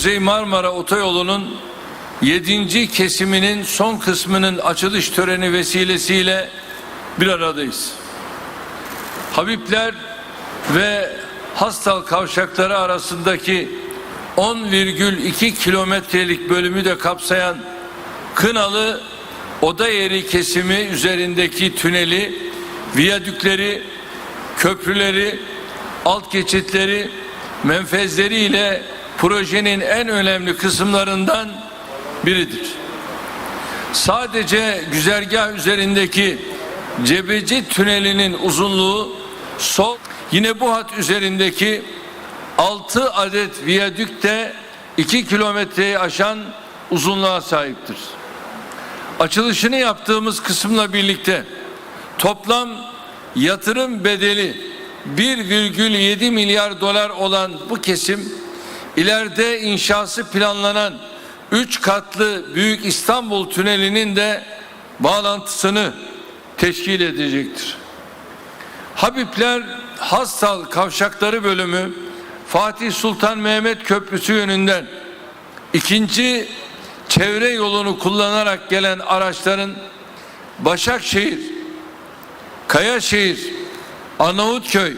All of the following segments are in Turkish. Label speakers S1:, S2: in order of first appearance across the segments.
S1: Kuzey Marmara Otoyolu'nun 7. kesiminin son kısmının açılış töreni vesilesiyle bir aradayız. Habibler ve Hastal kavşakları arasındaki 10,2 kilometrelik bölümü de kapsayan Kınalı Oda Yeri kesimi üzerindeki tüneli, viyadükleri, köprüleri, alt geçitleri, menfezleriyle projenin en önemli kısımlarından biridir. Sadece güzergah üzerindeki Cebeci tünelinin uzunluğu sol yine bu hat üzerindeki 6 adet viyadükte 2 kilometreyi aşan uzunluğa sahiptir. Açılışını yaptığımız kısımla birlikte toplam yatırım bedeli 1,7 milyar dolar olan bu kesim ileride inşası planlanan 3 katlı Büyük İstanbul Tüneli'nin de bağlantısını teşkil edecektir. Habibler Hastal Kavşakları bölümü Fatih Sultan Mehmet Köprüsü yönünden ikinci çevre yolunu kullanarak gelen araçların Başakşehir, Kayaşehir, Arnavutköy,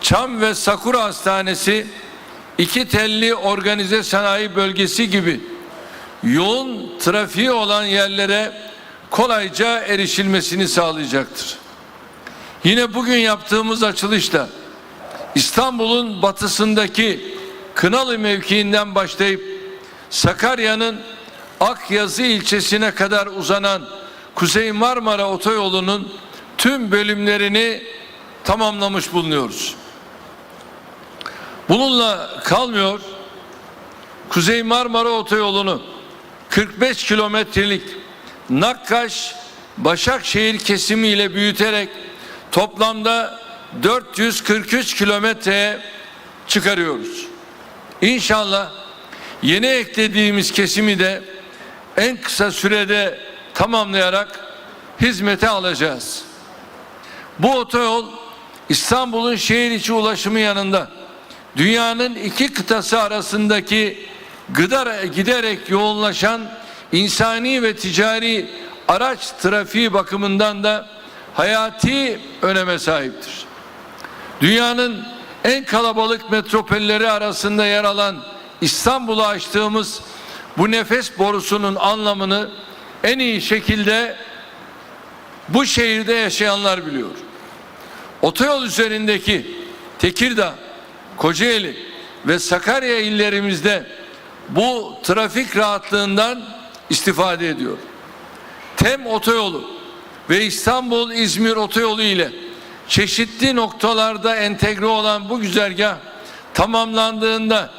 S1: Çam ve Sakura Hastanesi iki telli organize sanayi bölgesi gibi yoğun trafiği olan yerlere kolayca erişilmesini sağlayacaktır. Yine bugün yaptığımız açılışta İstanbul'un batısındaki Kınalı mevkiinden başlayıp Sakarya'nın Akyazı ilçesine kadar uzanan Kuzey Marmara Otoyolu'nun tüm bölümlerini tamamlamış bulunuyoruz. Bununla kalmıyor. Kuzey Marmara Otoyolu'nu 45 kilometrelik Nakkaş Başakşehir kesimiyle büyüterek toplamda 443 kilometreye çıkarıyoruz. İnşallah yeni eklediğimiz kesimi de en kısa sürede tamamlayarak hizmete alacağız. Bu otoyol İstanbul'un şehir içi ulaşımı yanında dünyanın iki kıtası arasındaki gıdar giderek yoğunlaşan insani ve ticari araç trafiği bakımından da hayati öneme sahiptir. Dünyanın en kalabalık metropolleri arasında yer alan İstanbul'a açtığımız bu nefes borusunun anlamını en iyi şekilde bu şehirde yaşayanlar biliyor. Otoyol üzerindeki Tekirdağ, Kocaeli ve Sakarya illerimizde bu trafik rahatlığından istifade ediyor. Tem otoyolu ve İstanbul İzmir otoyolu ile çeşitli noktalarda entegre olan bu güzergah tamamlandığında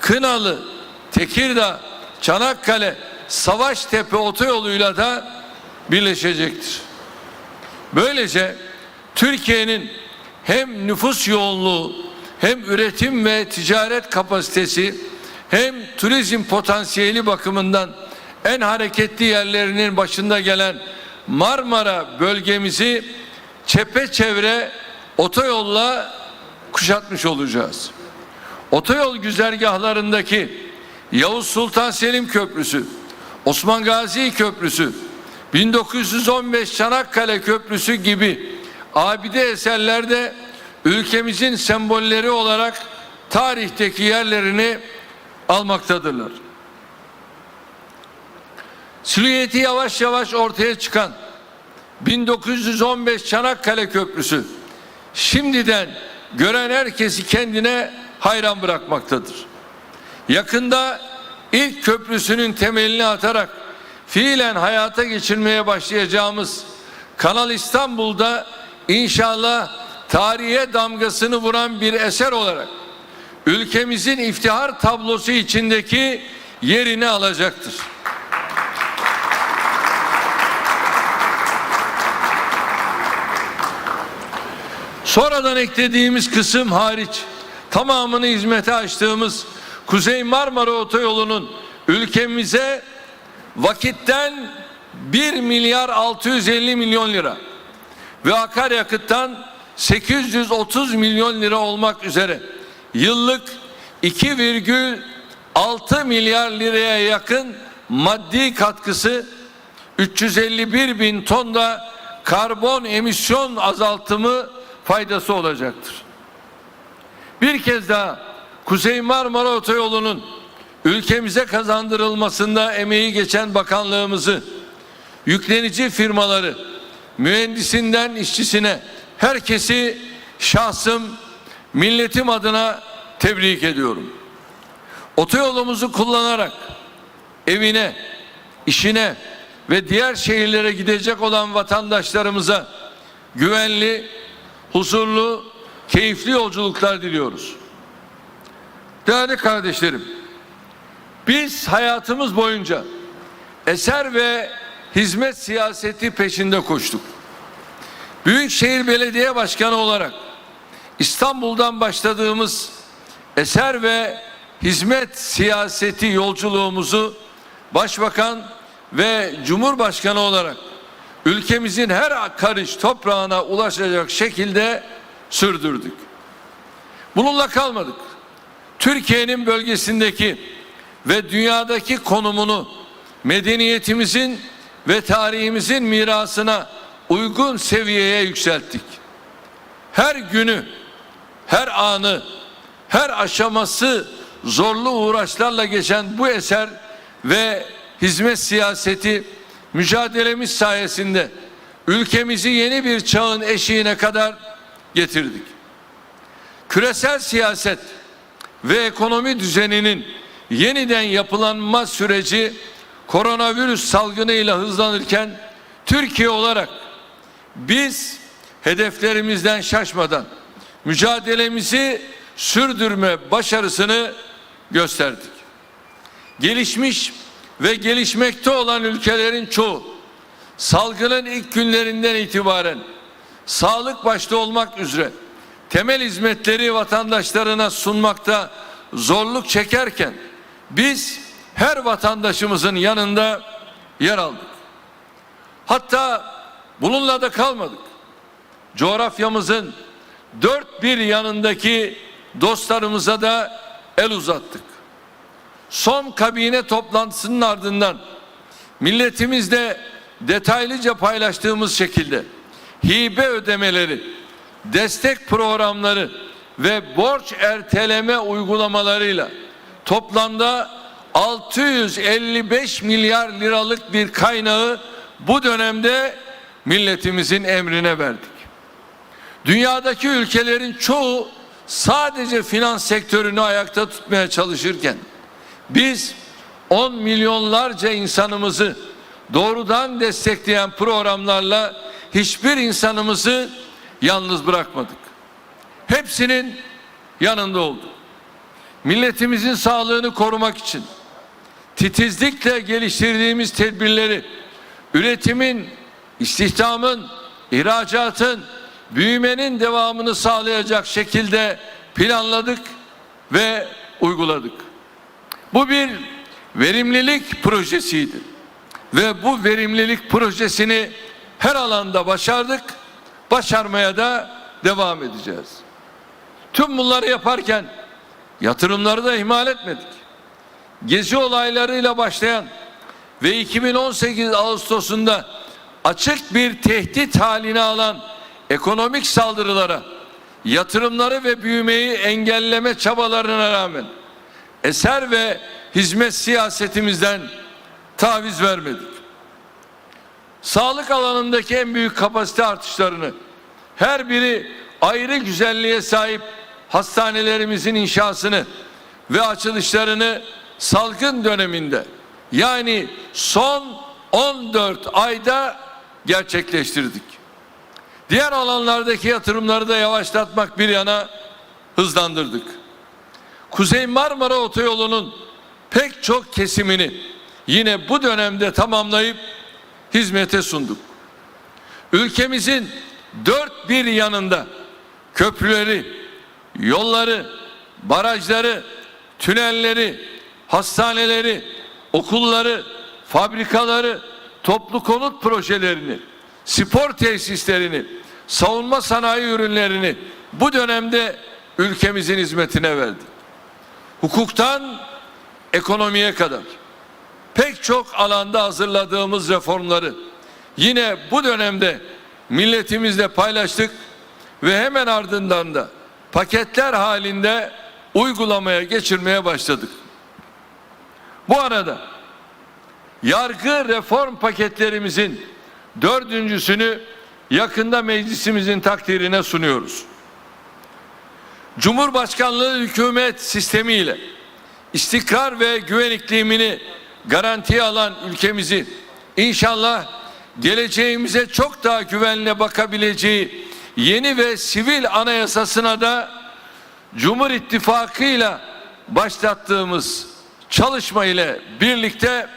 S1: Kınalı, Tekirdağ, Çanakkale, Savaştepe otoyoluyla da birleşecektir. Böylece Türkiye'nin hem nüfus yoğunluğu hem üretim ve ticaret kapasitesi hem turizm potansiyeli bakımından en hareketli yerlerinin başında gelen Marmara bölgemizi çepeçevre otoyolla kuşatmış olacağız. Otoyol güzergahlarındaki Yavuz Sultan Selim Köprüsü, Osman Gazi Köprüsü, 1915 Çanakkale Köprüsü gibi abide eserlerde ülkemizin sembolleri olarak tarihteki yerlerini almaktadırlar. Silüeti yavaş yavaş ortaya çıkan 1915 Çanakkale Köprüsü şimdiden gören herkesi kendine hayran bırakmaktadır. Yakında ilk köprüsünün temelini atarak fiilen hayata geçirmeye başlayacağımız Kanal İstanbul'da inşallah tarihe damgasını vuran bir eser olarak ülkemizin iftihar tablosu içindeki yerini alacaktır. Sonradan eklediğimiz kısım hariç tamamını hizmete açtığımız Kuzey Marmara Otoyolu'nun ülkemize vakitten 1 milyar 650 milyon lira ve akaryakıttan 830 milyon lira olmak üzere yıllık 6 milyar liraya yakın maddi katkısı 351 bin ton da karbon emisyon azaltımı faydası olacaktır. Bir kez daha Kuzey Marmara Otoyolu'nun ülkemize kazandırılmasında emeği geçen bakanlığımızı, yüklenici firmaları, mühendisinden işçisine herkesi şahsım, milletim adına tebrik ediyorum. Otoyolumuzu kullanarak evine, işine ve diğer şehirlere gidecek olan vatandaşlarımıza güvenli, huzurlu, keyifli yolculuklar diliyoruz. Değerli kardeşlerim, biz hayatımız boyunca eser ve hizmet siyaseti peşinde koştuk. Büyükşehir Belediye Başkanı olarak İstanbul'dan başladığımız eser ve hizmet siyaseti yolculuğumuzu Başbakan ve Cumhurbaşkanı olarak ülkemizin her karış toprağına ulaşacak şekilde sürdürdük. Bununla kalmadık. Türkiye'nin bölgesindeki ve dünyadaki konumunu medeniyetimizin ve tarihimizin mirasına uygun seviyeye yükselttik. Her günü, her anı, her aşaması zorlu uğraşlarla geçen bu eser ve hizmet siyaseti mücadelemiz sayesinde ülkemizi yeni bir çağın eşiğine kadar getirdik. Küresel siyaset ve ekonomi düzeninin yeniden yapılanma süreci koronavirüs salgınıyla hızlanırken Türkiye olarak biz hedeflerimizden şaşmadan mücadelemizi sürdürme başarısını gösterdik. Gelişmiş ve gelişmekte olan ülkelerin çoğu salgının ilk günlerinden itibaren sağlık başta olmak üzere temel hizmetleri vatandaşlarına sunmakta zorluk çekerken biz her vatandaşımızın yanında yer aldık. Hatta bununla da kalmadık. Coğrafyamızın dört bir yanındaki dostlarımıza da el uzattık. Son kabine toplantısının ardından milletimizle detaylıca paylaştığımız şekilde hibe ödemeleri, destek programları ve borç erteleme uygulamalarıyla toplamda 655 milyar liralık bir kaynağı bu dönemde milletimizin emrine verdik. Dünyadaki ülkelerin çoğu sadece finans sektörünü ayakta tutmaya çalışırken biz 10 milyonlarca insanımızı doğrudan destekleyen programlarla hiçbir insanımızı yalnız bırakmadık. Hepsinin yanında olduk. Milletimizin sağlığını korumak için titizlikle geliştirdiğimiz tedbirleri üretimin, istihdamın, ihracatın, büyümenin devamını sağlayacak şekilde planladık ve uyguladık. Bu bir verimlilik projesiydi. Ve bu verimlilik projesini her alanda başardık. Başarmaya da devam edeceğiz. Tüm bunları yaparken yatırımları da ihmal etmedik. Gezi olaylarıyla başlayan ve 2018 Ağustos'unda açık bir tehdit haline alan ekonomik saldırılara, yatırımları ve büyümeyi engelleme çabalarına rağmen eser ve hizmet siyasetimizden taviz vermedik. Sağlık alanındaki en büyük kapasite artışlarını her biri ayrı güzelliğe sahip hastanelerimizin inşasını ve açılışlarını salgın döneminde yani son 14 ayda gerçekleştirdik. Diğer alanlardaki yatırımları da yavaşlatmak bir yana hızlandırdık. Kuzey Marmara Otoyolu'nun pek çok kesimini yine bu dönemde tamamlayıp hizmete sunduk. Ülkemizin dört bir yanında köprüleri, yolları, barajları, tünelleri, hastaneleri, okulları, fabrikaları, toplu konut projelerini, spor tesislerini, savunma sanayi ürünlerini bu dönemde ülkemizin hizmetine verdik. Hukuktan ekonomiye kadar pek çok alanda hazırladığımız reformları yine bu dönemde milletimizle paylaştık ve hemen ardından da paketler halinde uygulamaya geçirmeye başladık. Bu arada yargı reform paketlerimizin dördüncüsünü yakında meclisimizin takdirine sunuyoruz. Cumhurbaşkanlığı hükümet sistemiyle istikrar ve güven iklimini garantiye alan ülkemizi inşallah geleceğimize çok daha güvenle bakabileceği yeni ve sivil anayasasına da Cumhur İttifakı'yla başlattığımız çalışma ile birlikte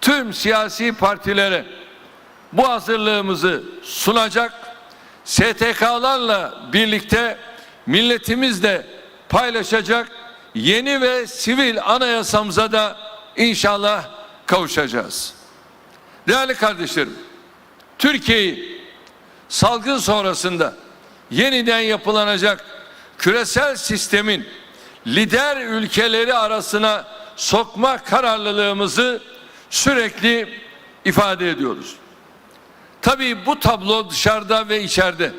S1: tüm siyasi partilere bu hazırlığımızı sunacak STK'larla birlikte milletimizle paylaşacak yeni ve sivil anayasamıza da inşallah kavuşacağız. Değerli kardeşlerim, Türkiye'yi salgın sonrasında yeniden yapılanacak küresel sistemin lider ülkeleri arasına sokma kararlılığımızı sürekli ifade ediyoruz. Tabii bu tablo dışarıda ve içeride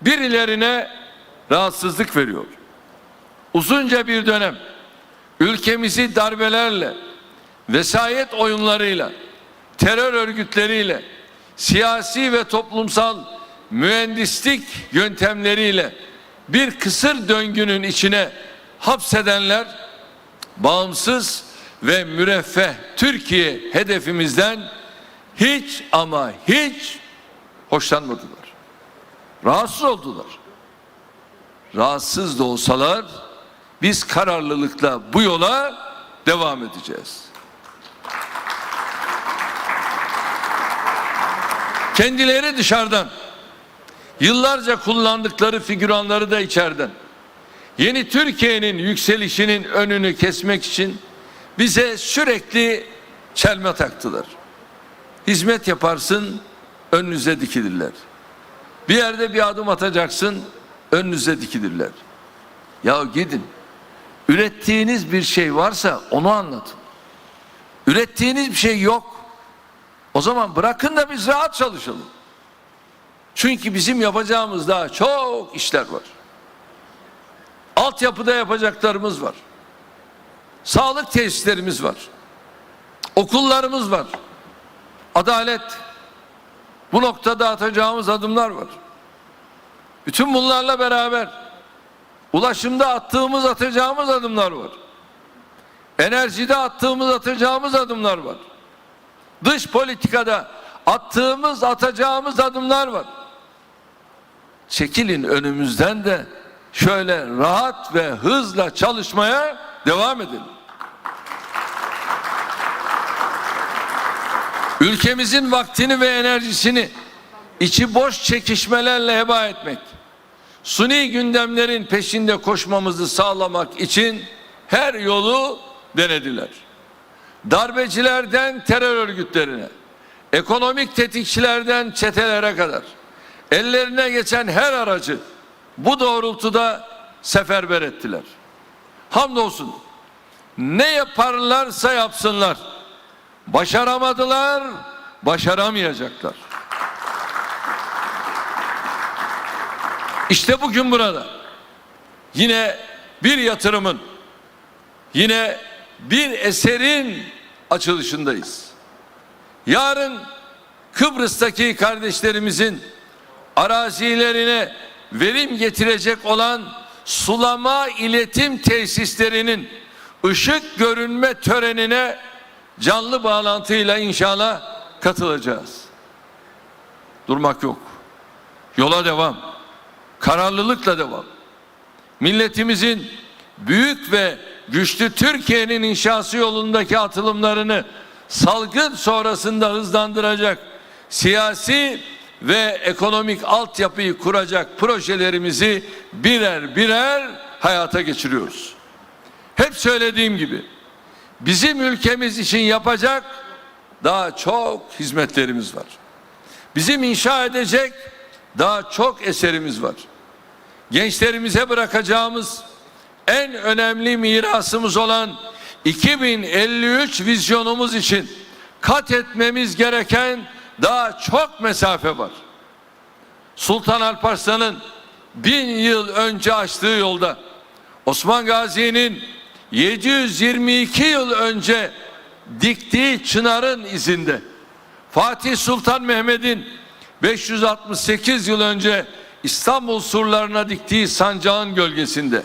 S1: birilerine rahatsızlık veriyor. Uzunca bir dönem ülkemizi darbelerle, vesayet oyunlarıyla, terör örgütleriyle, siyasi ve toplumsal mühendislik yöntemleriyle bir kısır döngünün içine hapsedenler bağımsız ve müreffeh Türkiye hedefimizden hiç ama hiç hoşlanmadılar. Rahatsız oldular. Rahatsız da olsalar biz kararlılıkla bu yola devam edeceğiz. Kendileri dışarıdan yıllarca kullandıkları figüranları da içeriden yeni Türkiye'nin yükselişinin önünü kesmek için bize sürekli çelme taktılar. Hizmet yaparsın önünüze dikilirler. Bir yerde bir adım atacaksın önünüze dikilirler. Ya gidin. Ürettiğiniz bir şey varsa onu anlatın. Ürettiğiniz bir şey yok. O zaman bırakın da biz rahat çalışalım. Çünkü bizim yapacağımız daha çok işler var. Altyapıda yapacaklarımız var. Sağlık tesislerimiz var. Okullarımız var. Adalet. Bu noktada atacağımız adımlar var. Bütün bunlarla beraber ulaşımda attığımız atacağımız adımlar var. Enerjide attığımız atacağımız adımlar var. Dış politikada attığımız atacağımız adımlar var. Çekilin önümüzden de şöyle rahat ve hızla çalışmaya devam edelim. Ülkemizin vaktini ve enerjisini içi boş çekişmelerle heba etmek, suni gündemlerin peşinde koşmamızı sağlamak için her yolu denediler. Darbecilerden terör örgütlerine, ekonomik tetikçilerden çetelere kadar ellerine geçen her aracı bu doğrultuda seferber ettiler. Hamdolsun ne yaparlarsa yapsınlar başaramadılar, başaramayacaklar. İşte bugün burada yine bir yatırımın, yine bir eserin açılışındayız. Yarın Kıbrıs'taki kardeşlerimizin arazilerine verim getirecek olan sulama iletim tesislerinin ışık görünme törenine canlı bağlantıyla inşallah katılacağız. Durmak yok. Yola devam. Kararlılıkla devam. Milletimizin büyük ve güçlü Türkiye'nin inşası yolundaki atılımlarını salgın sonrasında hızlandıracak siyasi ve ekonomik altyapıyı kuracak projelerimizi birer birer hayata geçiriyoruz. Hep söylediğim gibi bizim ülkemiz için yapacak daha çok hizmetlerimiz var. Bizim inşa edecek daha çok eserimiz var. Gençlerimize bırakacağımız en önemli mirasımız olan 2053 vizyonumuz için kat etmemiz gereken daha çok mesafe var. Sultan Alparslan'ın bin yıl önce açtığı yolda Osman Gazi'nin 722 yıl önce diktiği çınarın izinde Fatih Sultan Mehmet'in 568 yıl önce İstanbul surlarına diktiği sancağın gölgesinde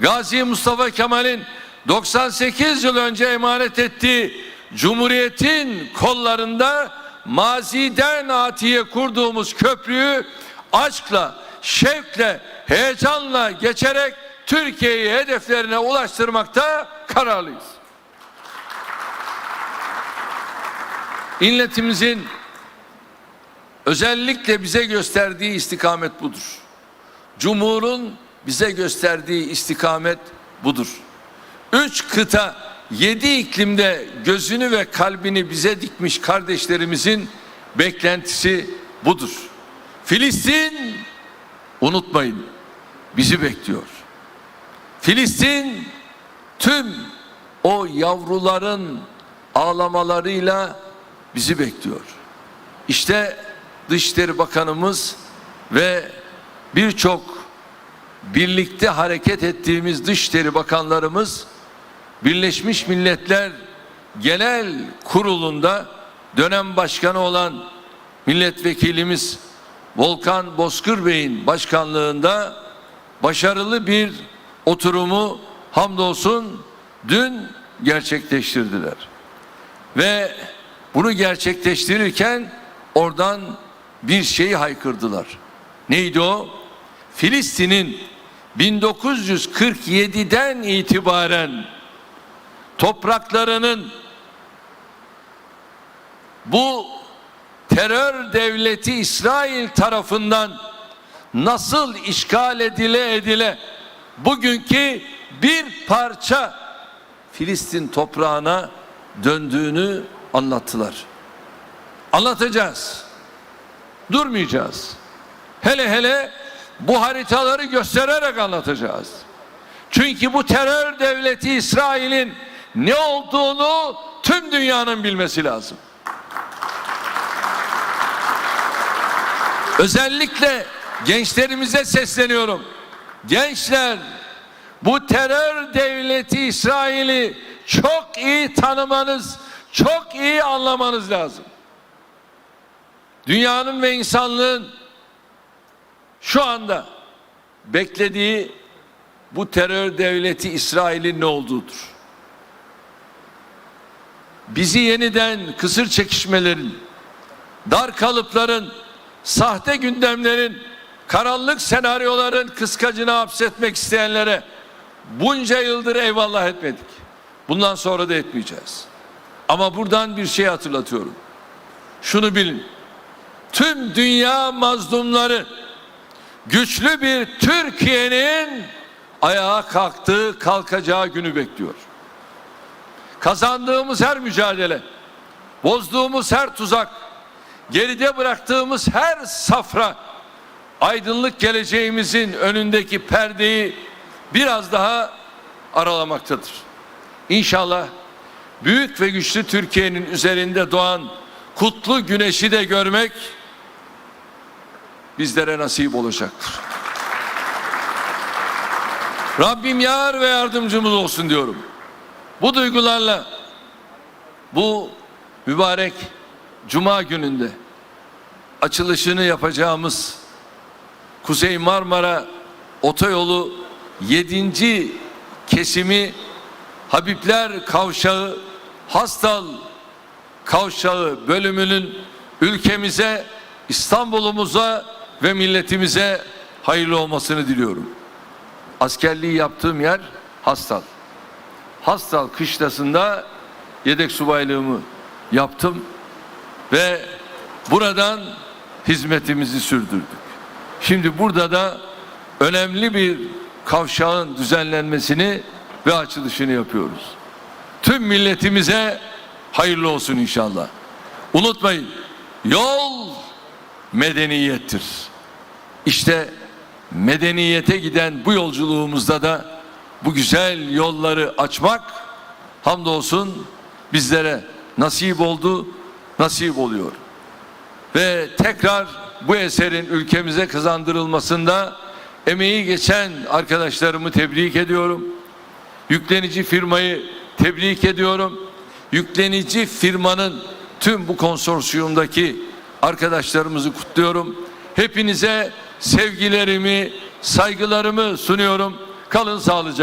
S1: Gazi Mustafa Kemal'in 98 yıl önce emanet ettiği Cumhuriyet'in kollarında maziden atiye kurduğumuz köprüyü aşkla, şevkle, heyecanla geçerek Türkiye'yi hedeflerine ulaştırmakta kararlıyız. İnletimizin özellikle bize gösterdiği istikamet budur. Cumhur'un bize gösterdiği istikamet budur. Üç kıta, yedi iklimde gözünü ve kalbini bize dikmiş kardeşlerimizin beklentisi budur. Filistin unutmayın bizi bekliyor. Filistin tüm o yavruların ağlamalarıyla bizi bekliyor. İşte Dışişleri Bakanımız ve birçok birlikte hareket ettiğimiz Dışişleri Bakanlarımız Birleşmiş Milletler Genel Kurulu'nda dönem başkanı olan milletvekilimiz Volkan Bozkır Bey'in başkanlığında başarılı bir oturumu hamdolsun dün gerçekleştirdiler. Ve bunu gerçekleştirirken oradan bir şeyi haykırdılar. Neydi o? Filistin'in 1947'den itibaren topraklarının bu terör devleti İsrail tarafından nasıl işgal edile edile bugünkü bir parça Filistin toprağına döndüğünü anlattılar. Anlatacağız. Durmayacağız. Hele hele bu haritaları göstererek anlatacağız. Çünkü bu terör devleti İsrail'in ne olduğunu tüm dünyanın bilmesi lazım. Özellikle gençlerimize sesleniyorum. Gençler bu terör devleti İsrail'i çok iyi tanımanız, çok iyi anlamanız lazım. Dünyanın ve insanlığın şu anda beklediği bu terör devleti İsrail'in ne olduğudur. Bizi yeniden kısır çekişmelerin, dar kalıpların, sahte gündemlerin, karanlık senaryoların kıskacına hapsetmek isteyenlere bunca yıldır eyvallah etmedik. Bundan sonra da etmeyeceğiz. Ama buradan bir şey hatırlatıyorum. Şunu bilin. Tüm dünya mazlumları güçlü bir Türkiye'nin ayağa kalktığı, kalkacağı günü bekliyor. Kazandığımız her mücadele, bozduğumuz her tuzak, geride bıraktığımız her safra aydınlık geleceğimizin önündeki perdeyi biraz daha aralamaktadır. İnşallah büyük ve güçlü Türkiye'nin üzerinde doğan kutlu güneşi de görmek bizlere nasip olacaktır. Rabbim yar ve yardımcımız olsun diyorum. Bu duygularla bu mübarek cuma gününde açılışını yapacağımız Kuzey Marmara Otoyolu 7. kesimi Habibler Kavşağı Hastal Kavşağı bölümünün ülkemize, İstanbul'umuza ve milletimize hayırlı olmasını diliyorum. Askerliği yaptığım yer Hastal. Hastal kışlasında yedek subaylığımı yaptım ve buradan hizmetimizi sürdürdük. Şimdi burada da önemli bir kavşağın düzenlenmesini ve açılışını yapıyoruz. Tüm milletimize hayırlı olsun inşallah. Unutmayın yol medeniyettir. İşte medeniyete giden bu yolculuğumuzda da bu güzel yolları açmak hamdolsun bizlere nasip oldu, nasip oluyor. Ve tekrar bu eserin ülkemize kazandırılmasında emeği geçen arkadaşlarımı tebrik ediyorum. Yüklenici firmayı tebrik ediyorum. Yüklenici firmanın tüm bu konsorsiyumdaki arkadaşlarımızı kutluyorum. Hepinize sevgilerimi, saygılarımı sunuyorum. Kalın sağlıcakla.